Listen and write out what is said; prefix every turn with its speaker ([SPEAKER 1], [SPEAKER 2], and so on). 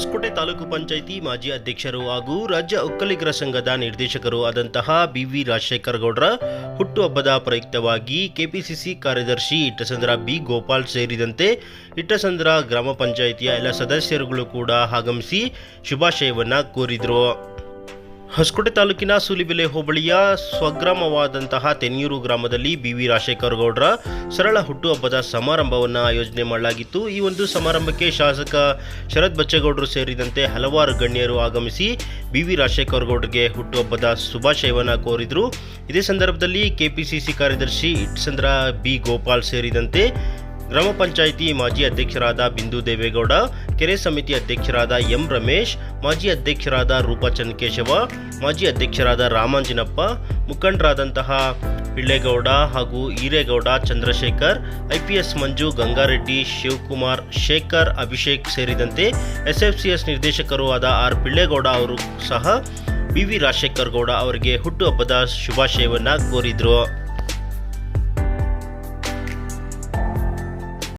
[SPEAKER 1] ಹೊಸಕೋಟೆ ತಾಲೂಕು ಪಂಚಾಯಿತಿ ಮಾಜಿ ಅಧ್ಯಕ್ಷರು ಹಾಗೂ ರಾಜ್ಯ ಒಕ್ಕಲಿಗರ ಸಂಘದ ನಿರ್ದೇಶಕರು ಆದಂತಹ ಬಿ ವಿ ರಾಜಶೇಖರ್ ಗೌಡರ ಹುಟ್ಟುಹಬ್ಬದ ಪ್ರಯುಕ್ತವಾಗಿ ಕೆಪಿಸಿಸಿ ಕಾರ್ಯದರ್ಶಿ ಇಟ್ಟಸಂದ್ರ ಬಿ ಗೋಪಾಲ್ ಸೇರಿದಂತೆ ಇಟ್ಟಸಂದ್ರ ಗ್ರಾಮ ಪಂಚಾಯಿತಿಯ ಎಲ್ಲ ಸದಸ್ಯರುಗಳು ಕೂಡ ಆಗಮಿಸಿ ಶುಭಾಶಯವನ್ನು ಕೋರಿದರು. ಹೊಸಕೋಟೆ ತಾಲೂಕಿನ ಸೂಲಿಬೆಲೆ ಹೋಬಳಿಯ ಸ್ವಗ್ರಾಮವಾದಂತಹ ತೆನ್ನೂರು ಗ್ರಾಮದಲ್ಲಿ ಬಿ ವಿ ರಾಜಶೇಖರ್ ಗೌಡ್ರ ಸರಳ ಹುಟ್ಟುಹಬ್ಬದ ಸಮಾರಂಭವನ್ನು ಆಯೋಜನೆ ಮಾಡಲಾಗಿತ್ತು. ಈ ಒಂದು ಸಮಾರಂಭಕ್ಕೆ ಶಾಸಕ ಶರತ್ ಬಚ್ಚೇಗೌಡರು ಸೇರಿದಂತೆ ಹಲವಾರು ಗಣ್ಯರು ಆಗಮಿಸಿ ಬಿ ವಿ ರಾಜಶೇಖರ್ ಗೌಡ್ರಿಗೆ ಹುಟ್ಟುಹಬ್ಬದ ಶುಭಾಶಯವನ್ನು ಕೋರಿದರು. ಇದೇ ಸಂದರ್ಭದಲ್ಲಿ ಕೆಪಿಸಿಸಿ ಕಾರ್ಯದರ್ಶಿ ಇಟ್ಸಂದ್ರ ಬಿ ಗೋಪಾಲ್ ಸೇರಿದಂತೆ ಗ್ರಾಮ ಪಂಚಾಯಿತಿ ಮಾಜಿ ಅಧ್ಯಕ್ಷರಾದ ಬಿಂದು ದೇವೇಗೌಡ, ಕೆರೆ ಸಮಿತಿ ಅಧ್ಯಕ್ಷರಾದ ಎಂ ರಮೇಶ್, ಮಾಜಿ ಅಧ್ಯಕ್ಷರಾದ ರೂಪಾ ಚನ್ನಕೇಶವ, ಮಾಜಿ ಅಧ್ಯಕ್ಷರಾದ ರಾಮಾಂಜಿನಪ್ಪ, ಮುಖಂಡರಾದಂತಹ ಪಿಳ್ಳೇಗೌಡ ಹಾಗೂ ಈರೇಗೌಡ ಚಂದ್ರಶೇಖರ್, ಐಪಿಎಸ್ ಮಂಜು ಗಂಗಾರೆಡ್ಡಿ, ಶಿವಕುಮಾರ್ ಶೇಖರ್, ಅಭಿಷೇಕ್ ಸೇರಿದಂತೆ ಎಸ್ಎಫ್ಸಿಎಸ್ ನಿರ್ದೇಶಕರು ಆದ ಆರ್ ಪಿಳ್ಳೇಗೌಡ ಅವರು ಸಹ ಬಿ ವಿ ರಾಜಶೇಖರ್ ಗೌಡ ಅವರಿಗೆ ಹುಟ್ಟುಹಬ್ಬದ ಶುಭಾಶಯವನ್ನು ಕೋರಿದ್ರು.